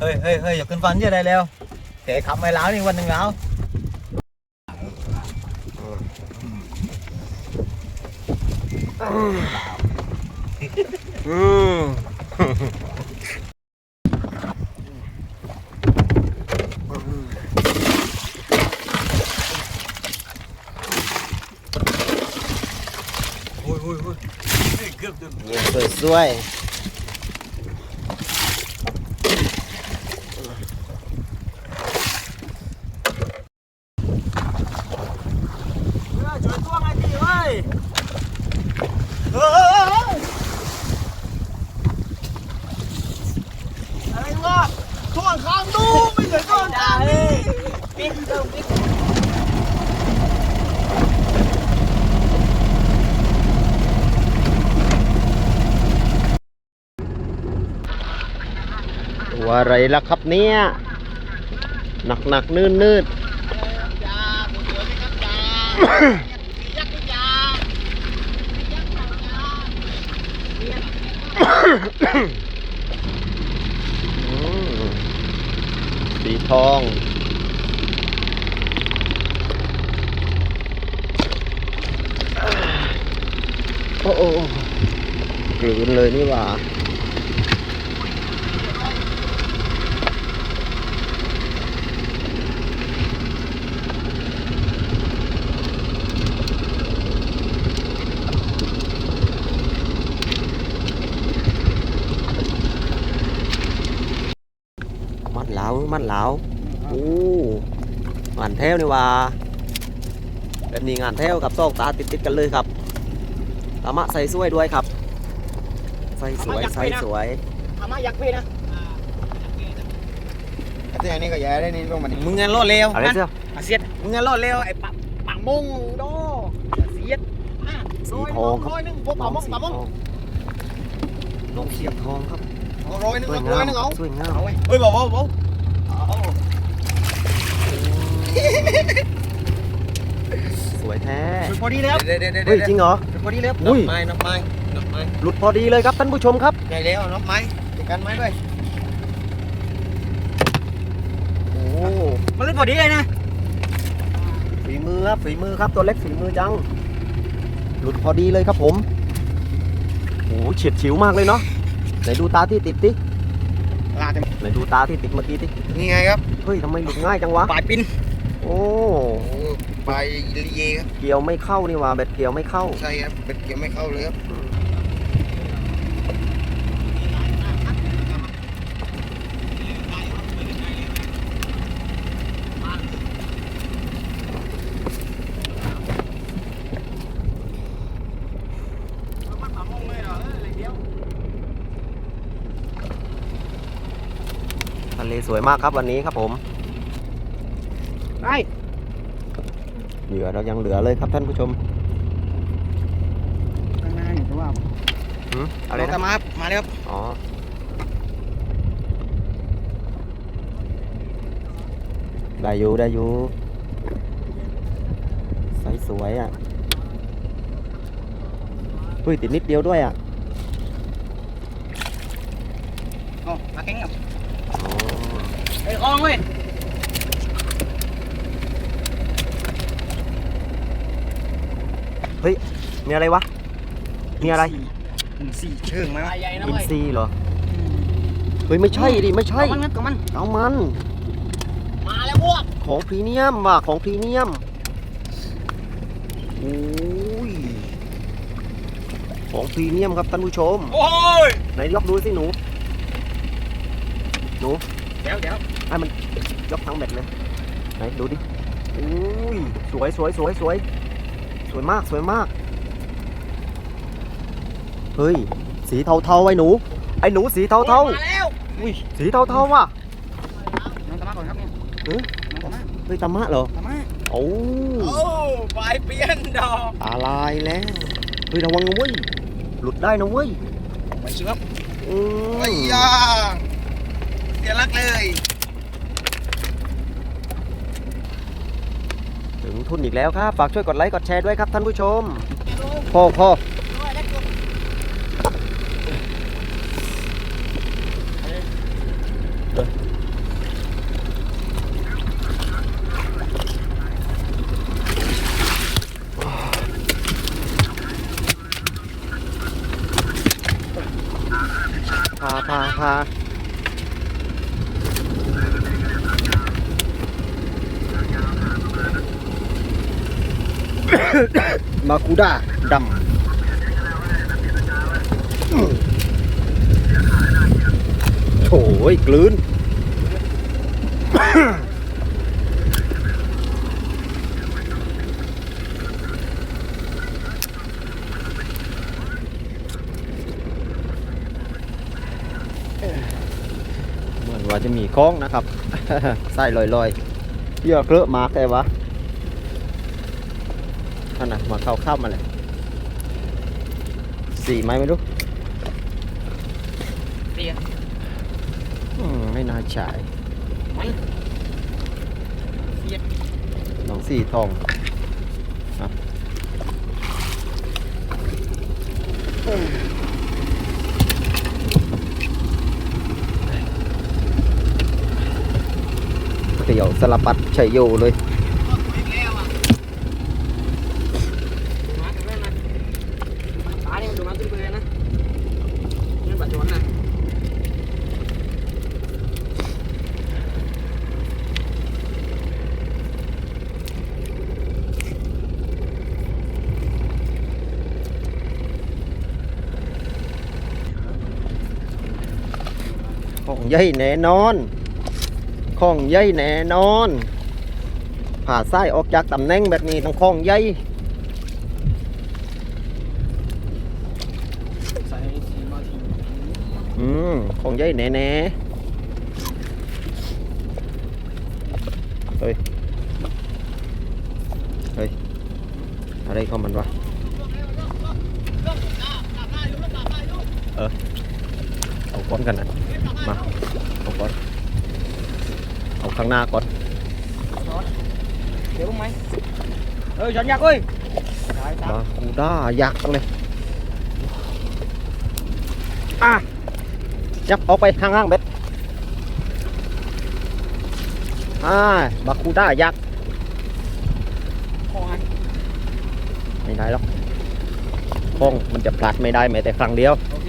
เฮ้ยเฮ้ยเฮ้ยอย่าขึ้นฟันเยอะได้แล้วเแกขับไม่แล้วนี่วันหนึ่งแล้วอืมโอ้ยโอ้ยโอ้ยเกือบจะเงินสวยสวยตัวไงดีเว้ยเอออะไรวะท่วงข้างดูไมือนท่วงข้างนี่ปิดเดิมปิดตัวอะไรล่ะครับเนี่ย หนักหนักนืดนืดอื สีทอง โอ้โอ้กลืนเลยนี่หว่า มัดเหลา มัดเหลาโอ้งานเทวนี่ว่าแบบนี้งานเทวกับซอกตาติดติดๆกันเลยครับตามะใส่สวยด้วยครับ ใส่สวยใส่สวยอามาอยากพี่นะแต่อันนี้ก็แย่ได้นี่ลงมาดิมึงเงินรอดเร็วอะไรเสื้ออาเซียดมึงเงินรอดเร็วไอ้ปังปังมงโดอาเซียดอะสีทองครับร้อยหนึ่งพวกปังมงสีปังมงทองน้องเสียบทองครับเอาร้อยหนึงสวยเอาร้งาอยมหนึงเอาสวยงามเอาไว้เฮ้ยบอกบอกบอก สวยแท้พอดีแล้วเดี๋ยวเดี๋ยวเดี๋ยวเฮ้ยจริงเหรอ พอดีแล้วอุ้ย ไม้นับไม้นับไม้หลุดพอดีเลยครับท่านผู้ชมครับ ใหญ่แล้วนับไม้ติดกันไม้ด้วยโอ้มันเลยพอดีเลยนะฝีมือครับฝีมือครับตัวเล็กฝีมือจัง หลุดพอดีเลยครับผมโอ้เฉียดฉิวมากเลยเนาะไหนดูตาที่ติดดิลาเต็มไหนดูตาที่ติดเมื่อกี้ดินี่ไงครับเฮ้ยทำไมหลุดง่ายจังวะ ปลายปิน โอ้โอ้ใบลีเยครับเกี่ยวไม่เข้านี่หว่าเบ็ดเกี่ยวไม่เข้า ใช่ครับเป็นเกี่ยวไม่เข้าเลยครับทะเลสวยมากครับวันนี้ครับผม ไอ้เหลือเรายังเหลือเลยครับท่านผู้ชมข้างหน้าเนี่ยจะว่าหืมอะไรเอานะตามมาครับมาเลยครับอ๋อได้อยู่ได้อยู่ใสสวยอะเฮ้ยติดนิดเดียวด้วยอะโอ้มาแข่งกับอ๋อไอ้คลองเว้ย มีอะไรวะ มีอะไรสี่เชิงไหมวะใหญ่นะอินเว้ยซีย์เหรอ เฮ้ยไม่ใช่ดิไม่ใช่เอามันกับมันเอามัน มาแล้วพวกของพรีเมียมว่ะของพรีเมียมโอ้ยของพรีเมียมครับท่านผู้ชม โอ้ยไหนยกดูสิหนู เดี๋ยวเดี๋ยวให้มันยกทั้งเบ็ดเลย ไหนดูดิอุ้ยสวยสวยสวยสวยส วยมากสวยมาก เฮ้ย สีเทาๆไอ้หนู ไอ้หนูสีเทามาแล้วๆอุ้ยสีเทาๆว่ะน้องตามมาก่อนครับเนี่ยเอ๊ะน้องตามมาเฮ้ยตามะเหรอตามมาโอ้โอ้ปลายเปลี่ยนดอกตาลายแล้วเฮ้ยระวังนะเว้ยหลุดได้นะเว้ยไปเชื่อมอืมไอ้ยาเสียรักเลย ทุนอีกแล้วครับ ฝากช่วยกดไลค์กดแชร์ด้วยครับท่านผู้ชมพ่อพ่อพาพาพา มาคูด้าดำโถยกลืนเหมือนว่าจะมีคล้องนะครับไส้ลอยๆเยอะเคลอะมากแต่วะ นั่นน่ะมาเข้าข้ามมาเลยสี่ไหมไม่รู้เตียอืมไม่น่าใช่ไม่เสียดน้องสี่ทองครับเตี๋ยวสลับปัดชัยโยเลย มาถึงแม่นะตาเนี่ยมันดูมันตื้อเลยนะนี่ปัจจุบันนะ ของ ใหญ่แน่นอนของใหญ่แน่นอนผ่าไส้ออกจากตำแหน่งแบบนี้ต้องของใหญ่อืมของใหญ่แน่แน่เฮ้ย เฮ้ย อะไรของมันวะ เออเอาก้อนกันนะมา ก้อน เอาข้างหน้าก่อน เดี๋ยวมั้งไหมเออฉันอยากเอ้ยได้ตามมาคูด้ายักษ์เลยอะยับออกไปข้างล่างเบ็ดอ่าบาคูด้ายักษ์คอหันไม่ได้หรอกห้องมันจะพลัดไม่ได้แม้แต่ครั้งเดียว โอเค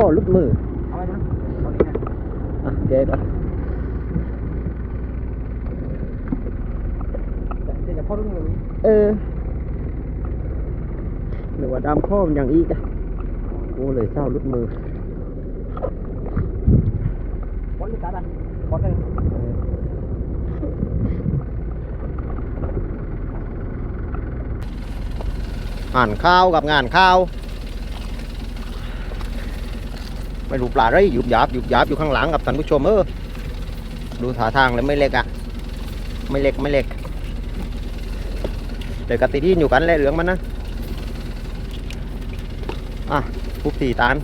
ข้อหลุดมือเอาไปนะเอาดีนะอะแกก่อนเดี๋ยวจะพ่อรุ่งเลยเออหรือว่าดำข้อมันอย่างอีกอะกูเลยเศร้าหลุดมือบอลลูกตาดันบอลเลยอ่านข้าวกับงานข้าว ไม่รู้ปลาอะไรหยุบหยาบหยุบหยาบอยู่ข้างหลังกับท่านผู้ชมเออดูท่าทางเลยไม่เล็กอะไม่เล็กไม่เล็กเดี๋ยวกติที่อยู่กันแลเหลืองมันนะอะปุ๊บตีตาน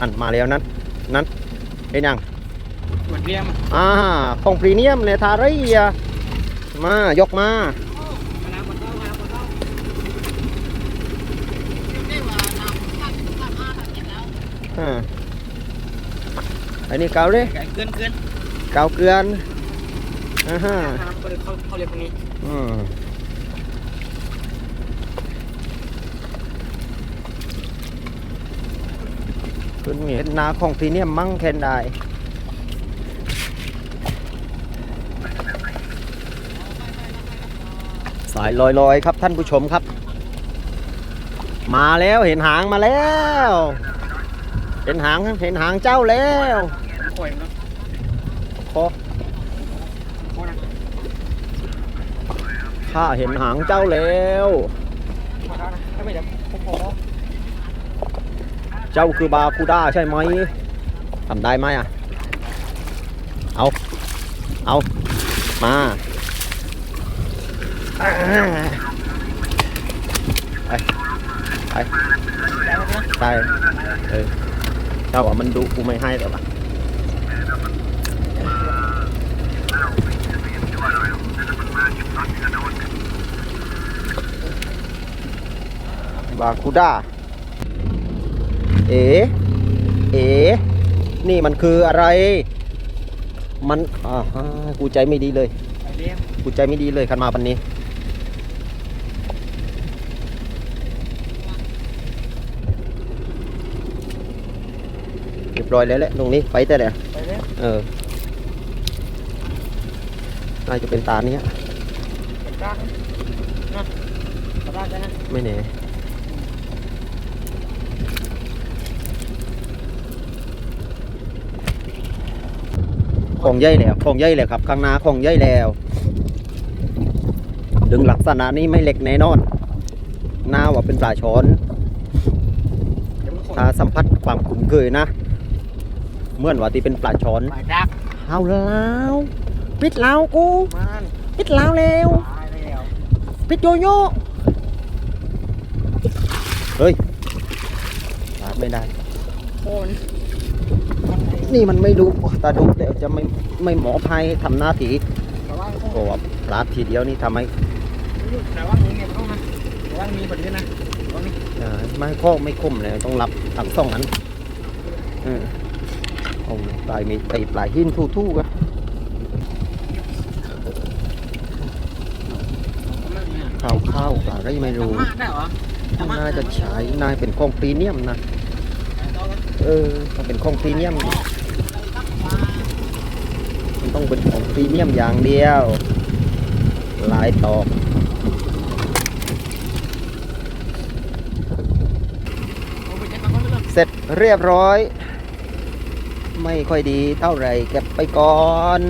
อันมาแล้วนั้น นั้นเห็นยังเหมือนเรียมอ่าของพรีเมียมในทารีอะมายกมามาแล้วมาแล้วมาแล้วมาแล้วอ่า อันนี้เกาเลยไก่เกินเกินเกาเกลือนอ่าฮะครับก็เลยเขาเขาเรียกตรงนี้อืมคุณมีเห็นนาของพรีเมียมมั่งแคนได้สายลอยๆ ครับท่านผู้ชมครับ มาแล้วเห็นหางมาแล้ว เห็นหางเห็นหางเจ้าแล้วปล่อยมันคอข้าเห็นหางเจ้าแล้ว เจ้าคือบาคูด้าใช่ไหมทำได้ไหมอะ เอา เอา มาอ่าไปไปใช่เออ เจ้าว่ามันดุกูไม่ให้แต่ว่าบาคูด้า เอ๋ เอ๋ นี่มันคืออะไร มันอ่าฮะกูใจไม่ดีเลย กูใจไม่ดีเลยขันมาปันนี้ เรียบร้อยแล้วแหละตรงนี้ไปแต่แหละไปเลี้ยงเออน่าจะเป็นตาเนี้ยกระด้างนะกระด้างกันนะไม่แน่ของใหญ่แล้วของใหญ่แล้วครับข้างหน้าของใหญ่แล้วดึงลักษณะนี้ไม่เล็กแน่นอน หน้าว่าเป็นปลาช้อนเดี๋ยวมันขนถ้าสัมผัสความคุ้นเคยนะ เหมื่อนว่าที่เป็นปลาช้อนไปดักเอาแล้วปิดแล้วกูมันปิดแล้วแล้วตายแล้วปิดโยโย่เฮ้ยลาดไม่ได้ โอนนี่มันไม่ดูตาดูแต่จะไม่ไม่หมอภัยทำหน้าที่แต่ว่าเพราะว่าพลาดทีเดียวนี่ทำให้แต่ว่ามีเงี้ยต้องนะแต่ว่ามีพอดีนะตอนนี้อ่าไม่ข้อไม่คมเลยต้องรับทั้งสองอันเออ เอาปลายมีตีปลายหินทู่ๆกันข้าวข้าวปลาอะไรไม่รู้ธรรมะได้เหรอธรรมะน่าจะใช้น่าเป็นของพรีเมียมนะ เออต้องเป็นของพรีเมียมมันต้องเป็นของพรีเมียมอย่างเดียวลายตอกเอาไปเช็คมาก่อนเรื่องเสร็จเรียบร้อย ไม่ค่อยดีเท่าไหร่เก็บไปก่อน